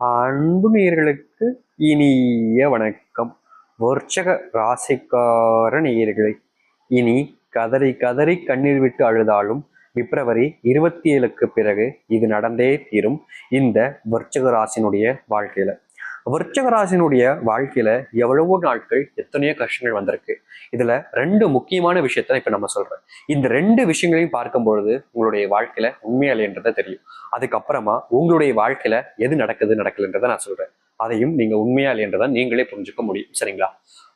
அன்பு நேர்களுக்கு இனிய வணக்கம். வர்ச்சக ராசிக்கார நேயர்களே இனி கதறி கதறி கண்ணீர் விட்டு அழுதாலும் பிப்ரவரி இருபத்தி ஏழுக்கு பிறகு இது நடந்தே தீரும் இந்த வர்ச்சக ராசினுடைய வாழ்க்கையில. விருச்சகராசினுடைய வாழ்க்கையில எவ்வளவோ நாட்கள் எத்தனையோ கஷ்டங்கள் வந்திருக்கு. இதுல ரெண்டு முக்கியமான விஷயத்த இப்ப நம்ம சொல்றேன். இந்த ரெண்டு விஷயங்களையும் பார்க்கும் பொழுது உங்களுடைய வாழ்க்கையில உண்மையாலேன்றதை தெரியும். அதுக்கப்புறமா உங்களுடைய வாழ்க்கையில எது நடக்குது நடக்கலன்றதை நான் சொல்றேன். அதையும் நீங்க உண்மையாலேன்றதை நீங்களே புரிஞ்சுக்க முடியும். சரிங்களா?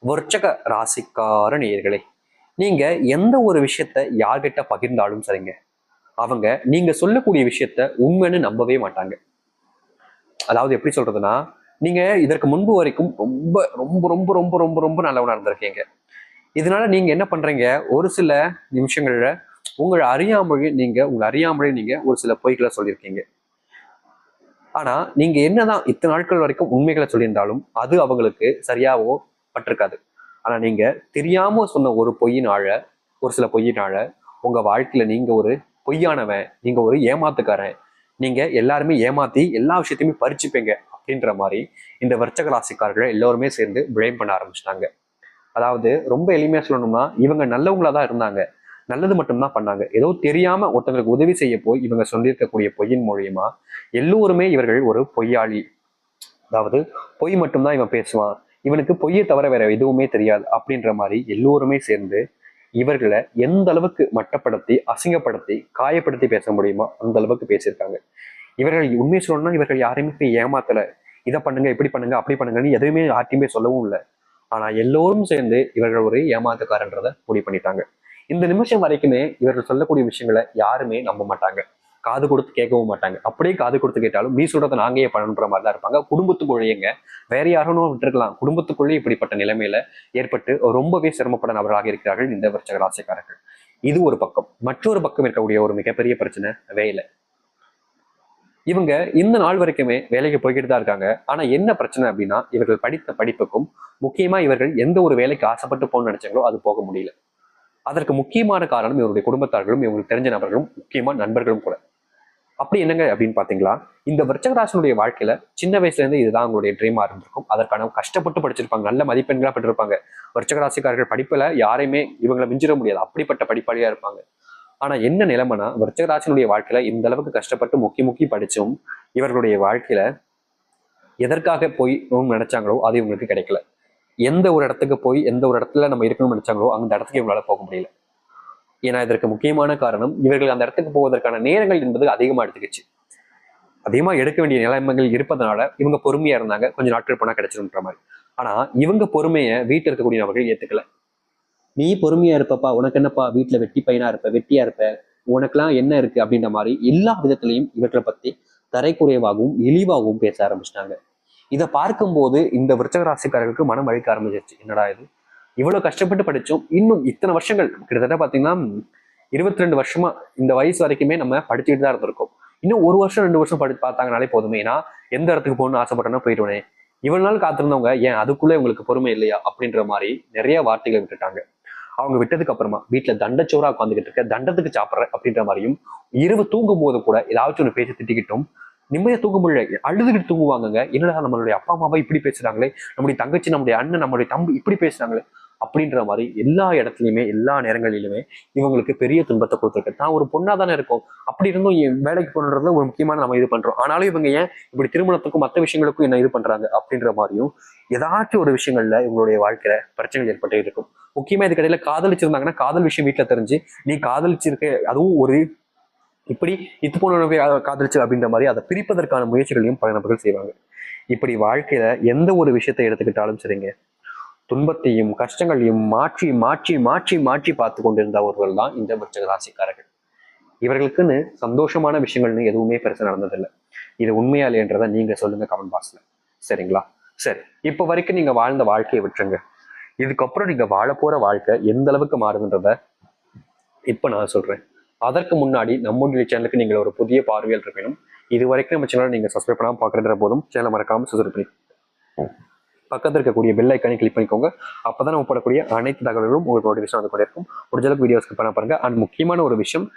விருச்சக ராசிக்கார நேயர்களே நீங்க எந்த ஒரு விஷயத்த யார்கிட்ட பகிர்ந்தாலும் சரிங்க. அவங்க நீங்க சொல்லக்கூடிய விஷயத்த உண்மைன்னு நம்பவே மாட்டாங்க. அதாவது எப்படி சொல்றதுன்னா நீங்க இதற்கு முன்பு வரைக்கும் ரொம்ப ரொம்ப ரொம்ப ரொம்ப ரொம்ப ரொம்ப நல்லவனா இருந்திருக்கீங்க. இதனால நீங்க என்ன பண்றீங்க? ஒரு சில நிமிஷங்கள்ல உங்களை அறியாமலே நீங்க உங்களை அறியாமலே நீங்க ஒரு சில பொய்களை சொல்லியிருக்கீங்க. ஆனா நீங்க என்னதான் இத்தனை நாட்கள் வரைக்கும் உண்மைகளை சொல்லியிருந்தாலும் அது அவங்களுக்கு சரியாவோ பட்டிருக்காது. ஆனா நீங்க தெரியாம சொன்ன ஒரு பொய்யினால ஒரு சில பொய்யினால உங்க வாழ்க்கையில நீங்க ஒரு பொய்யானவன் நீங்க ஒரு ஏமாத்துக்காரன். நீங்க எல்லாருமே ஏமாத்தி எல்லா விஷயத்தையுமே பறிச்சுப்பீங்க. அப்படின்ற மாதிரி இந்த வர்ச்சக ராசிக்காரர்கள் எல்லோருமே சேர்ந்து பிளேம் பண்ண ஆரம்பிச்சிட்டாங்க. அதாவது ரொம்ப எளிமையா சொல்லணும்னா இவங்க நல்லவங்களா தான் இருந்தாங்க. நல்லது மட்டும்தான் பண்ணாங்க. ஏதோ தெரியாம ஒருத்தங்களுக்கு உதவி செய்ய போய் இவங்க சொல்லியிருக்கக்கூடிய பொய்யின் மூலியமா எல்லோருமே இவர்கள் ஒரு பொய்யாளி. அதாவது பொய் மட்டும்தான் இவன் பேசுவான். இவனுக்கு பொய்யை தவிர வேற எதுவுமே தெரியாது அப்படின்ற மாதிரி எல்லோருமே சேர்ந்து இவர்களை எந்த அளவுக்கு மட்டப்படுத்தி அசிங்கப்படுத்தி காயப்படுத்தி பேச முடியுமோ அந்த அளவுக்கு பேசியிருக்காங்க. இவர்கள் உண்மையை சொல்லணும்னா இவர்கள் யாரையுமே போய் இதை பண்ணுங்க இப்படி பண்ணுங்க அப்படி பண்ணுங்கன்னு எதுவுமே யார்ட்டையுமே சொல்லவும் இல்லை. ஆனா எல்லோரும் சேர்ந்து இவர்கள் ஒரு ஏமாத்துக்காரன்றதை முடிவு பண்ணிட்டாங்க. இந்த நிமிஷம் வரைக்குமே இவர்கள் சொல்லக்கூடிய விஷயங்களை யாருமே நம்ப மாட்டாங்க. காது கொடுத்து கேட்கவும் மாட்டாங்க. அப்படியே காது கொடுத்து கேட்டாலும் நீ சொல்றதை நாங்க ஏன் பண்ணணுன்ற மாதிரி தான் இருப்பாங்க குடும்பத்துக்குள்ளேங்க வேற யாரும் விட்டுருக்கலாம். குடும்பத்துக்குள்ளேயே இப்படிப்பட்ட நிலைமையில ஏற்பட்டு ரொம்பவே சிரமப்பட நபர்களாக இருக்கிறார்கள் இந்த விருச்சக ராசிக்காரர்கள். இது ஒரு பக்கம். மற்றொரு பக்கம் இருக்கக்கூடிய ஒரு மிகப்பெரிய பிரச்சனை வேலை இவங்க இந்த நாள் வரைக்குமே வேலைக்கு போய்கிட்டு தான் இருக்காங்க. ஆனா என்ன பிரச்சனை அப்படின்னா இவர்கள் படித்த படிப்புக்கும் முக்கியமா இவர்கள் எந்த ஒரு வேலைக்கு ஆசைப்பட்டு போகணும்னு நினைச்சாங்களோ அது போக முடியல. அதற்கு முக்கியமான காரணம் இவருடைய குடும்பத்தார்களும் இவங்களுக்கு தெரிஞ்ச நபர்களும் முக்கியமான நண்பர்களும் கூட. அப்படி என்னங்க அப்படின்னு பார்த்தீங்களா? இந்த விருச்சகராசனுடைய வாழ்க்கையில சின்ன வயசுல இருந்து இதுதான் அவங்களுடைய ட்ரீமா இருந்திருக்கும். அதற்கான கஷ்டப்பட்டு படிச்சிருப்பாங்க நல்ல மதிப்பெண்களா பெற்றிருப்பாங்க. விருச்சகராசிக்காரர்கள் படிப்புல யாரையுமே இவங்களை மிஞ்சிட முடியாது. அப்படிப்பட்ட படிப்பாளியா இருப்பாங்க. ஆனா என்ன நிலைமைனா விருச்சகராசனுடைய வாழ்க்கையில இந்த அளவுக்கு கஷ்டப்பட்டு முக்கி முக்கி படிச்சும் இவர்களுடைய வாழ்க்கையில எதற்காக போய் நினைச்சாங்களோ அது இவங்களுக்கு கிடைக்கல. எந்த ஒரு இடத்துக்கு போய் எந்த ஒரு இடத்துல நம்ம இருக்கணும்னு நினைச்சாங்களோ அந்த இடத்துக்கு இவங்களால போக முடியல. ஏன்னா இதற்கு முக்கியமான காரணம் இவர்கள் அந்த இடத்துக்கு போவதற்கான நேரங்கள் என்பது அதிகமா எடுத்துக்கிச்சு. அதிகமா எடுக்க வேண்டிய நிலைமைகள் இருப்பதனால இவங்க பொறுமையா இருந்தாங்க கொஞ்சம் நாட்கள் போனா கிடைச்சிருன்ற மாதிரி. ஆனா இவங்க பொறுமையை வீட்டில் இருக்கக்கூடிய நபர்கள் ஏத்துக்கல. நீ பொறுமையா இருப்பப்பா உனக்கு என்னப்பா வீட்டுல வெட்டி பையனா இருப்ப வெட்டியா இருப்ப? உனக்கெல்லாம் என்ன இருக்கு அப்படின்ற மாதிரி எல்லா விதத்திலையும் இவற்றை பத்தி தரைக்குறைவாகவும் இழிவாகவும் பேச ஆரம்பிச்சிட்டாங்க. இதை பார்க்கும்போது இந்த விருச்சக ராசிக்காரர்களுக்கு மனம் வழிக்க ஆரம்பிச்சிருச்சு. என்னடா இது? இவ்வளவு கஷ்டப்பட்டு படிச்சோம். இன்னும் இத்தனை வருஷங்கள் கிட்டத்தட்ட பாத்தீங்கன்னா இருபத்தி ரெண்டு வருஷமா இந்த வயசு வரைக்குமே நம்ம படிச்சுட்டு தான் இருந்திருக்கோம். இன்னும் ஒரு வருஷம் ரெண்டு வருஷம் படி பார்த்தாங்கனாலே போதுமே. ஏன்னா எந்த இடத்துக்கு போகணும்னு ஆசைப்பட்டேன்னா போயிடுவேனே. இவ்வளவு நாள் காத்திருந்தவங்க ஏன் அதுக்குள்ளே உங்களுக்கு பொறுமை இல்லையா? அப்படின்ற மாதிரி நிறைய வார்த்தைகள் விட்டுட்டாங்க. அவங்க விட்டதுக்கு அப்புறமா வீட்டுல தண்டச்சோரா உட்காந்துக்கிட்டு இருக்க தண்டத்துக்கு சாப்பிட்ற அப்படின்ற மாதிரியும் இரவு தூங்கும் போது கூட ஏதாச்சும் ஒன்று பேச திட்டிக்கிட்டும் நிம்மதியாக தூங்க முடியல அழுதுகிட்டு தூங்குவாங்க என்னடா நம்மளுடைய அப்பா அம்மாவை இப்படி பேசுறாங்களே? நம்முடைய தங்கச்சி நம்முடைய அண்ணன் நம்மளுடைய தம்பி இப்படி பேசுறாங்களே? அப்படின்ற மாதிரி எல்லா இடத்துலையுமே எல்லா நேரங்களிலுமே இவங்களுக்கு பெரிய துன்பத்தை கொடுத்துருக்கு. தான் ஒரு பொண்ணா தானே இருக்கும். அப்படி இருந்தும் என் வேலைக்கு போனதுல ஒரு முக்கியமான நம்ம இது பண்றோம். ஆனாலும் இவங்க ஏன் இப்படி திருமணத்துக்கும் மற்ற விஷயங்களுக்கும் என்ன இது பண்றாங்க அப்படின்ற மாதிரியும் ஏதாச்சும் ஒரு விஷயங்கள்ல இவங்களுடைய வாழ்க்கையில பிரச்சனைகள் ஏற்பட்டு இருக்கும். முக்கியமா இது கடையில காதலிச்சிருந்தாங்கன்னா காதல் விஷயம் வீட்டுல தெரிஞ்சு நீ காதலிச்சிருக்க அதுவும் ஒரு இப்படி இது போனவே காதலிச்சு அப்படின்ற மாதிரி அதை பிரிப்பதற்கான முயற்சிகளையும் பல நபர்கள் செய்வாங்க. இப்படி வாழ்க்கையில எந்த ஒரு விஷயத்தை எடுத்துக்கிட்டாலும் சரிங்க. துன்பத்தையும் கஷ்டங்களையும் மாற்றி மாற்றி மாற்றி மாற்றி பார்த்து கொண்டிருந்தவர்கள் தான் இந்த விருச்சக ராசிக்காரர்கள். இவர்களுக்குன்னு சந்தோஷமான விஷயங்கள்னு எதுவுமே பெருசாக நடந்ததில்லை. இது உண்மையா இல்லையன்றதை நீங்க சொல்லுங்க கமெண்ட் பாக்ஸ்ல. சரிங்களா? சரி. இப்போ வரைக்கும் நீங்க வாழ்ந்த வாழ்க்கையை விட்டுருங்க. இதுக்கப்புறம் நீங்க வாழ போற வாழ்க்கை எந்த அளவுக்கு மாறுதுன்றத இப்ப நான் சொல்றேன். அதற்கு முன்னாடி நம்முடைய சேனலுக்கு நீங்கள் ஒரு புதிய பார்வையில் இருப்பினும் இது வரைக்கும் நம்ம சேனலை நீங்க சப்ஸ்கிரைப் பண்ணாமல் பாக்குறதுற போதும் சேனலை மறக்காம சப்ஸ்கிரைப் பண்ணி பக்கத்தில் இருக்கக்கூடிய பெல் ஐக்கானே கிளிக் பண்ணிக்கோங்க. அப்பதான் நம்ம போடக்கூடிய அனைத்து தகவல்களும் உங்களுக்கு நோட்டிஃபிகேஷன் வந்து கொண்டே இருக்கும் முடிஞ்ச அளவுக்கு பண்ண பாருங்க. அண்ட் முக்கியமான ஒரு விஷயம்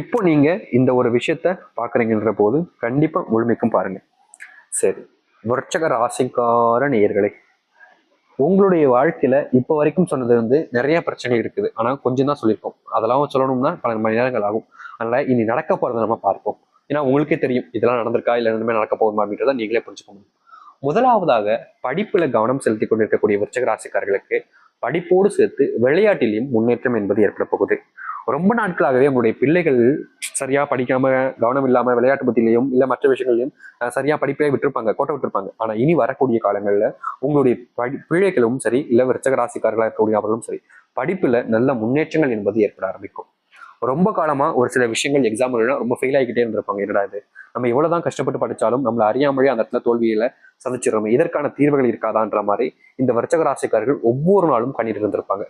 இப்போ நீங்க இந்த ஒரு விஷயத்த பாக்குறீங்கன்ற போது கண்டிப்பா முழுமைக்கும் பாருங்க. சரி விருச்சக ராசிக்கார நேயர்களே உங்களுடைய வாழ்க்கையில இப்போ வரைக்கும் சொன்னது வந்து நிறைய பிரச்சனை இருக்குது. ஆனா கொஞ்சம் தான் சொல்லியிருக்கோம். அதெல்லாம் சொல்லணும்னா பல மணி நேரங்கள் ஆகும். அதனால இனி நடக்க போறதை நம்ம பார்ப்போம். ஏன்னா உங்களுக்கே தெரியும் இதெல்லாம் நடந்திருக்கா இல்லை இனிமே நடக்க போகுமா அப்படின்றத நீங்களே புரிஞ்சுக்க முடியும். முதலாவதாக படிப்புல கவனம் செலுத்தி கொண்டிருக்கக்கூடிய விருச்சக ராசிக்காரர்களுக்கு படிப்போடு சேர்த்து விளையாட்டிலையும் முன்னேற்றம் என்பது ஏற்பட போகுது. ரொம்ப நாட்களாகவே உங்களுடைய பிள்ளைகள் சரியா படிக்காம கவனம் இல்லாம விளையாட்டு பத்திலையும் இல்ல மற்ற விஷயங்களையும் சரியா படிப்பே விட்டுருப்பாங்க கோட்டை விட்டுருப்பாங்க. ஆனா இனி வரக்கூடிய காலங்கள்ல உங்களுடைய படி பிள்ளைகளும் சரி இல்ல விருச்சகராசிக்காரர்களா இருக்கக்கூடிய அவர்களும் சரி படிப்புல நல்ல முன்னேற்றங்கள் என்பது ஏற்பட ஆரம்பிக்கும். ரொம்ப காலமா ஒரு சில விஷயங்கள் எக்ஸாம் ரொம்ப ஃபெயில் ஆகிக்கிட்டே இருந்திருப்பாங்க. என்னடா இது? நம்ம எவ்வளவுதான் கஷ்டப்பட்டு படிச்சாலும் நம்மள அறியாமலே அந்த இடத்துல தோல்வியில சந்திச்சிடறோம். இதற்கான தீர்வுகள் இருக்காதான்ற மாதிரி இந்த வர்ச்சக ராசிக்காரர்கள் ஒவ்வொரு நாளும் கண்ணீர் இருந்திருப்பாங்க.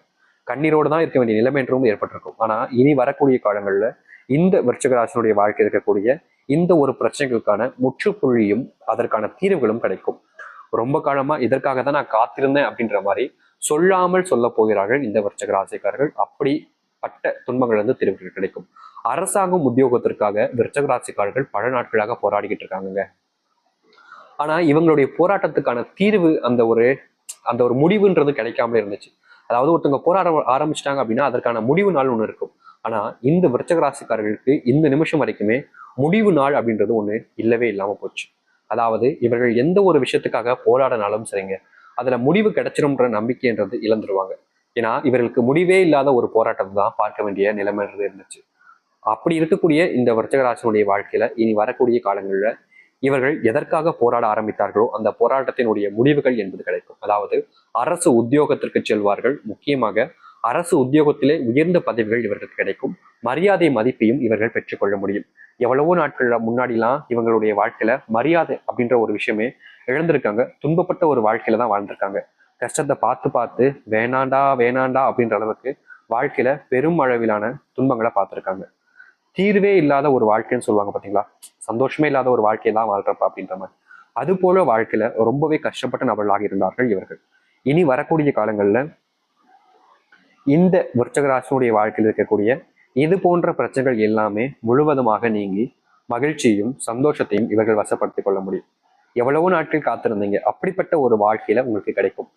கண்ணீரோடு தான் இருக்க வேண்டிய நிலைமை என்றும் ஏற்பட்டிருக்கும். ஆனா இனி வரக்கூடிய காலங்கள்ல இந்த விருச்சக ராசினுடைய வாழ்க்கை இருக்கக்கூடிய இந்த ஒரு பிரச்சனைகளுக்கான முற்றுப்புள்ளியும் அதற்கான தீர்வுகளும் கிடைக்கும். ரொம்ப காலமா இதற்காக தான் நான் காத்திருந்தேன் அப்படின்ற மாதிரி சொல்லாமல் சொல்ல போகிறார்கள் இந்த விருச்சக ராசிக்காரர்கள். அப்படி பட்ட துன்பங்கள் வந்து தீர்வுகள் கிடைக்கும். அரசாங்கம் உத்தியோகத்திற்காக விருச்சக ராசிக்காரர்கள் பல நாட்களாக போராடிக்கிட்டு இருக்காங்க ஆனா இவங்களுடைய போராட்டத்துக்கான தீர்வு அந்த ஒரு அந்த ஒரு முடிவுன்றது கிடைக்காமலே இருந்துச்சு. அதாவது ஒருத்தவங்க போராட ஆரம்பிச்சிட்டாங்க அப்படின்னா அதற்கான முடிவு நாள் ஒன்று இருக்கும். ஆனா இந்த விருச்சக ராசிக்காரர்களுக்கு இந்த நிமிஷம் வரைக்குமே முடிவு நாள் அப்படின்றது ஒண்ணு இல்லவே இல்லாம போச்சு. அதாவது இவர்கள் எந்த ஒரு விஷயத்துக்காக போராடினாலும் சரிங்க அதுல முடிவு கிடைச்சிரும்ன்ற நம்பிக்கைன்றது இழந்துருவாங்க. ஏன்னா இவர்களுக்கு முடிவே இல்லாத ஒரு போராட்டம் தான் பார்க்க வேண்டிய நிலைமைன்றது இருந்துச்சு. அப்படி இருக்கக்கூடிய இந்த விருச்சக ராசினுடைய வாழ்க்கையில இனி வரக்கூடிய காலங்களில் இவர்கள் எதற்காக போராட ஆரம்பித்தார்களோ அந்த போராட்டத்தினுடைய முடிவுகள் என்பது கிடைக்கும். அதாவது அரசு உத்தியோகத்திற்கு செல்வார்கள். முக்கியமாக அரசு உத்தியோகத்திலே உயர்ந்த பதவிகள் இவர்களுக்கு கிடைக்கும். மரியாதை மதிப்பையும் இவர்கள் பெற்றுக்கொள்ள முடியும். எவ்வளவோ நாட்கள்ல முன்னாடிலாம் இவங்களுடைய வாழ்க்கையில மரியாதை அப்படின்ற ஒரு விஷயமே இழந்திருக்காங்க. துன்பப்பட்ட ஒரு வாழ்க்கையில தான் வாழ்ந்திருக்காங்க. கஷ்டத்தை பார்த்து பார்த்து வேணாண்டா வேணாண்டா அப்படின்ற அளவுக்கு வாழ்க்கையில பெரும் அளவிலான துன்பங்களை பார்த்துருக்காங்க. தீர்வே இல்லாத ஒரு வாழ்க்கைன்னு சொல்லுவாங்க பாத்தீங்களா? சந்தோஷமே இல்லாத ஒரு வாழ்க்கையை தான் வாழ்றப்ப அப்படின்ற மாதிரி. அது போல வாழ்க்கையில ரொம்பவே கஷ்டப்பட்ட நபர்களாக இருந்தார்கள் இவர்கள். இனி வரக்கூடிய காலங்கள்ல இந்த விருச்சகராசனுடைய வாழ்க்கையில் இருக்கக்கூடிய இது போன்ற பிரச்சனைகள் எல்லாமே முழுவதுமாக நீங்கி மகிழ்ச்சியும் சந்தோஷத்தையும் இவர்கள் வசப்படுத்திக் கொள்ள முடியும். எவ்வளவோ நாட்கள் காத்திருந்தீங்க. அப்படிப்பட்ட ஒரு வாழ்க்கையில உங்களுக்கு கிடைக்கும்.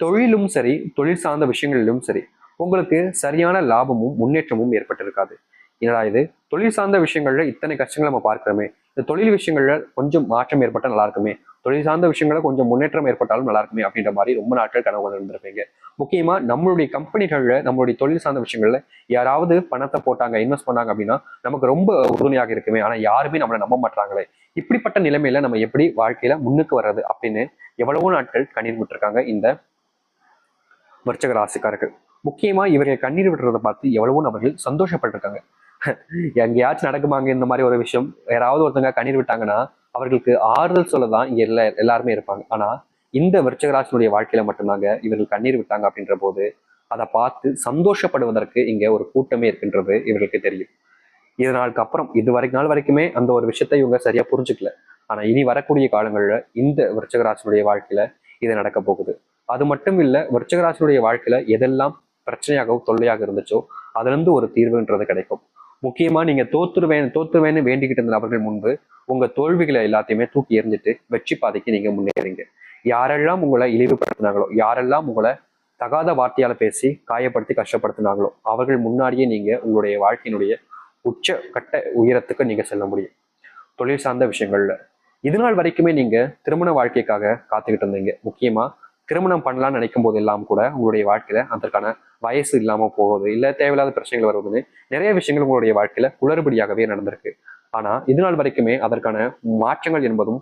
தொழிலும் சரி தொழில் சார்ந்த விஷயங்களிலும் சரி உங்களுக்கு சரியான லாபமும் முன்னேற்றமும் ஏற்பட்டிருக்காது. என்னடா இது? தொழில் சார்ந்த விஷயங்கள்ல இத்தனை கஷ்டங்களை நம்ம பார்க்கிறோமே. இந்த தொழில் விஷயங்கள்ல கொஞ்சம் மாற்றம் ஏற்பட்டால் நல்லா இருக்குமே. தொழில் சார்ந்த விஷயங்கள கொஞ்சம் முன்னேற்றம் ஏற்பட்டாலும் நல்லா இருக்குமே அப்படின்ற மாதிரி ரொம்ப நாட்கள் கனவு இருந்திருப்பீங்க முக்கியமா நம்மளுடைய கம்பெனிகள்ல நம்மளுடைய தொழில் சார்ந்த விஷயங்கள்ல யாராவது பணத்தை போட்டாங்க இன்வெஸ்ட் பண்ணாங்க அப்படின்னா நமக்கு ரொம்ப உறுதுணையாக இருக்குமே. ஆனா யாருமே நம்மளை நம்ப மாட்டாங்களே இப்படிப்பட்ட நிலைமையில நம்ம எப்படி வாழ்க்கையில முன்னுக்கு வர்றது அப்படின்னு எவ்வளவோ நாட்கள் கண்ணீர் விட்டுருக்காங்க இந்த விருச்சக ராசிக்காரர்கள். முக்கியமா இவர்கள் கண்ணீர் விடுறதை பார்த்து எவ்வளவோ நபர்கள் சந்தோஷப்பட்டிருக்காங்க. எங்கேயாச்சும் நடக்குமாங்க இந்த மாதிரி ஒரு விஷயம். யாராவது ஒருத்தங்க கண்ணீர் விட்டாங்கன்னா அவர்களுக்கு ஆறுதல் சொல்ல தான் இங்க எல்லா எல்லாருமே இருப்பாங்க. ஆனா இந்த விருச்சகராசனுடைய வாழ்க்கையில மட்டும்தாங்க இவர்கள் கண்ணீர் விட்டாங்க அப்படின்ற போது அதை பார்த்து சந்தோஷப்படுவதற்கு இங்க ஒரு கூட்டமே இருக்கின்றது இவர்களுக்கு தெரியும். இதனாலுக்கு அப்புறம் இது வரைக்கும் நாள் வரைக்குமே அந்த ஒரு விஷயத்தை இவங்க சரியா புரிஞ்சுக்கல. ஆனா இனி வரக்கூடிய காலங்கள்ல இந்த விருச்சகராசனுடைய வாழ்க்கையில இது நடக்க போகுது. அது மட்டும் இல்ல விருச்சகராசனுடைய வாழ்க்கையில எதெல்லாம் பிரச்சனையாகவும் தொல்லையாக இருந்துச்சோ அதுல இருந்து ஒரு தீர்வுன்றது கிடைக்கும். முக்கியமா நீங்க தோத்துருவேன் தோத்துருவேன்னு வேண்டிக்கிட்டு இருந்த நபர்கள் முன்பு உங்க தோல்விகளை எல்லாத்தையுமே தூக்கி எறிஞ்சிட்டு வெற்றி பாதைக்கு நீங்க முன்னேறீங்க. யாரெல்லாம் உங்களை இழிவுபடுத்தினாங்களோ யாரெல்லாம் உங்களை தகாத வார்த்தையால பேசி காயப்படுத்தி கஷ்டப்படுத்தினாங்களோ அவர்கள் முன்னாடியே நீங்க உங்களுடைய வாழ்க்கையினுடைய உச்ச கட்ட உயரத்துக்கு நீங்க செல்ல முடியும். தொழில் சார்ந்த விஷயங்கள்ல. இது நாள் வரைக்குமே நீங்க திருமண வாழ்க்கைக்காக காத்துக்கிட்டு இருந்தீங்க. முக்கியமா திருமணம் பண்ணலாம்னு நினைக்கும் போது எல்லாம் கூட உங்களுடைய வாழ்க்கையில அதற்கான வயசு இல்லாமல் போகுது இல்லை தேவையில்லாத பிரச்சனைகள் வருவதுன்னு நிறைய விஷயங்கள் உங்களுடைய வாழ்க்கையில குளறுபடியாகவே நடந்திருக்கு. ஆனா இது நாள் வரைக்குமே அதற்கான மாற்றங்கள் என்பதும்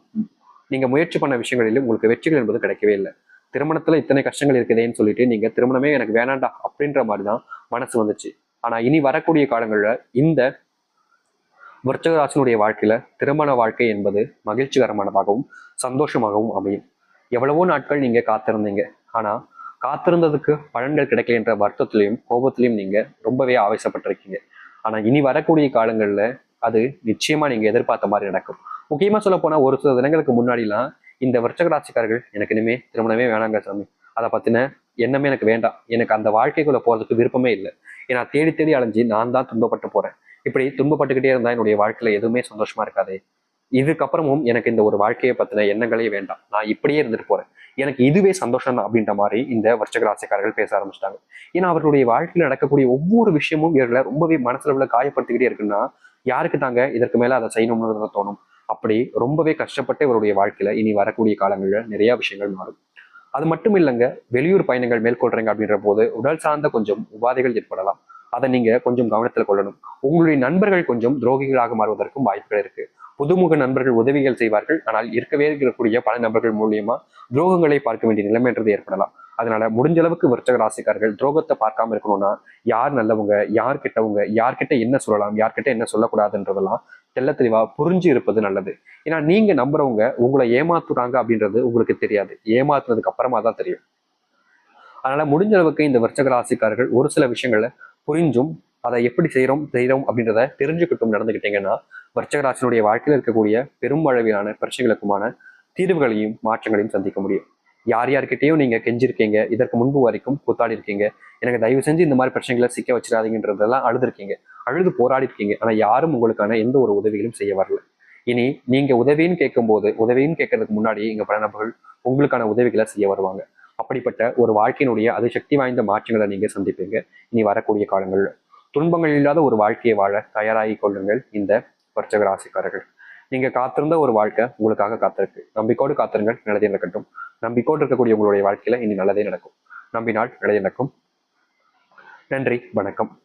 நீங்க முயற்சி பண்ண விஷயங்களிலும் உங்களுக்கு வெற்றிகள் என்பது கிடைக்கவே இல்லை. திருமணத்துல இத்தனை கஷ்டங்கள் இருக்குதேன்னு சொல்லிட்டு நீங்க திருமணமே எனக்கு வேணாண்டா அப்படின்ற மாதிரி தான் மனசு வந்துச்சு. ஆனா இனி வரக்கூடிய காலங்களில் இந்த விருச்சகராசனுடைய வாழ்க்கையில திருமண வாழ்க்கை என்பது மகிழ்ச்சிகரமானதாகவும் சந்தோஷமாகவும் அமையும். எவ்வளவோ நாட்கள் நீங்க காத்திருந்தீங்க. ஆனா காத்திருந்ததுக்கு பலன்கள் கிடைக்கல என்ற வருத்தத்திலையும் கோபத்திலையும் நீங்க ரொம்பவே ஆவேசப்பட்டிருக்கீங்க. ஆனா இனி வரக்கூடிய காலங்கள்ல அது நிச்சயமா நீங்க எதிர்பார்த்த மாதிரி நடக்கும். முக்கியமா சொல்ல போனா ஒரு சில தினங்களுக்கு முன்னாடிலாம் இந்த விருச்சக ராசிக்காரர்கள் எனக்கு இனிமே திருமணமே வேணாங்க சாமி. அதை பத்தின எண்ணமே எனக்கு வேண்டாம். எனக்கு அந்த வாழ்க்கைக்குள்ள போறதுக்கு விருப்பமே இல்லை. ஏன்னா தேடி தேடி அலைஞ்சு நான் தான் துன்பப்பட்டு போறேன். இப்படி துன்பப்பட்டுக்கிட்டே இருந்தா என்னுடைய வாழ்க்கையில எதுவுமே சந்தோஷமா இருக்காதே. இதுக்கப்புறமும் எனக்கு இந்த ஒரு வாழ்க்கையை பற்றின எண்ணங்களே வேண்டாம். நான் இப்படியே இருந்துட்டு போறேன். எனக்கு இதுவே சந்தோஷம் தான் அப்படின்ற மாதிரி இந்த வர்ச்சக ராசிக்காரர்கள் பேச ஆரம்பிச்சிட்டாங்க. ஏன்னா அவர்களுடைய வாழ்க்கையில் நடக்கக்கூடிய ஒவ்வொரு விஷயமும் இவர்களை ரொம்பவே மனசுல காயப்படுத்திக்கிட்டே இருக்குன்னா யாருக்கு தாங்க இதற்கு மேல அதை செய்யணும்னு தோணும். அப்படி ரொம்பவே கஷ்டப்பட்டு இவருடைய வாழ்க்கையில இனி வரக்கூடிய காலங்களில் நிறைய விஷயங்கள் மாறும். அது மட்டும் இல்லைங்க வெளியூர் பயணங்கள் மேற்கொள்றீங்க அப்படின்ற போது உடல் சார்ந்த கொஞ்சம் உபாதைகள் ஏற்படலாம். அதை நீங்க கொஞ்சம் கவனத்தில் கொள்ளணும். உங்களுடைய நண்பர்கள் கொஞ்சம் துரோகிகளாக மாறுவதற்கும் வாய்ப்புகள் இருக்கு. புதுமுக நண்பர்கள் உதவிகள் செய்வார்கள். ஆனால் இருக்கவே இருக்கக்கூடிய பல நபர்கள் மூலியமா துரோகங்களை பார்க்க வேண்டிய நிலைமைன்றது ஏற்படலாம். அதனால முடிஞ்ச அளவுக்கு விருச்சக ராசிக்காரர்கள் துரோகத்தை பார்க்காம இருக்கணும்னா யார் நல்லவங்க யார் கிட்டவங்க யார்கிட்ட என்ன சொல்லலாம் யார்கிட்ட என்ன சொல்லக்கூடாதுன்றதெல்லாம் தெல்ல தெளிவா புரிஞ்சு இருப்பது நல்லது. ஏன்னா நீங்க நம்புறவங்க உங்களை ஏமாத்துறாங்க அப்படின்றது உங்களுக்கு தெரியாது. ஏமாத்துனதுக்கு அப்புறமா தான் தெரியும். அதனால முடிஞ்ச அளவுக்கு இந்த விருச்சக ராசிக்காரர்கள் ஒரு சில விஷயங்களை புரிஞ்சும் அதை எப்படி செய்கிறோம் செய்கிறோம் அப்படின்றத தெரிஞ்சுக்கிட்டும் நடந்துக்கிட்டீங்கன்னா வர்ச்சகராசினுடைய வாழ்க்கையில் இருக்கக்கூடிய பெரும் அளவிலான பிரச்சனைகளுக்குமான தீர்வுகளையும் மாற்றங்களையும் சந்திக்க முடியும். யார் யார்கிட்டையும் நீங்கள் கெஞ்சிருக்கீங்க இதற்கு முன்பு வரைக்கும் கூத்தாடி இருக்கீங்க எனக்கு தயவு செஞ்சு இந்த மாதிரி பிரச்சனைகளை சிக்க வச்சிடாதீங்கன்றதெல்லாம் அழுதுருக்கீங்க. அழுது போராடி இருக்கீங்க ஆனால் யாரும் உங்களுக்கான எந்த ஒரு உதவிகளும் செய்ய வரல. இனி நீங்கள் உதவின்னு கேட்கும்போது உதவின்னு கேட்கறதுக்கு முன்னாடி எங்கள் பலநபர்கள் உங்களுக்கான உதவிகளை செய்ய வருவாங்க. அப்படிப்பட்ட ஒரு வாழ்க்கையினுடைய அது சக்தி வாய்ந்த மாற்றங்களை நீங்கள் சந்திப்பீங்க. இனி வரக்கூடிய காலங்களில். துன்பங்கள் இல்லாத ஒரு வாழ்க்கையை வாழ தயாராகி கொள்ளுங்கள். இந்த வர்ச்சக ராசிக்காரர்கள் நீங்க காத்திருந்த ஒரு வாழ்க்கை உங்களுக்காக காத்திருக்கு. நம்பிக்கோடு காத்திருங்கள். நல்லதே நடக்கட்டும். நம்பிக்கோடு இருக்கக்கூடிய உங்களுடைய வாழ்க்கையில இனி நல்லதே நடக்கும். நம்பினால் நல்லதே நடக்கும். நன்றி. வணக்கம்.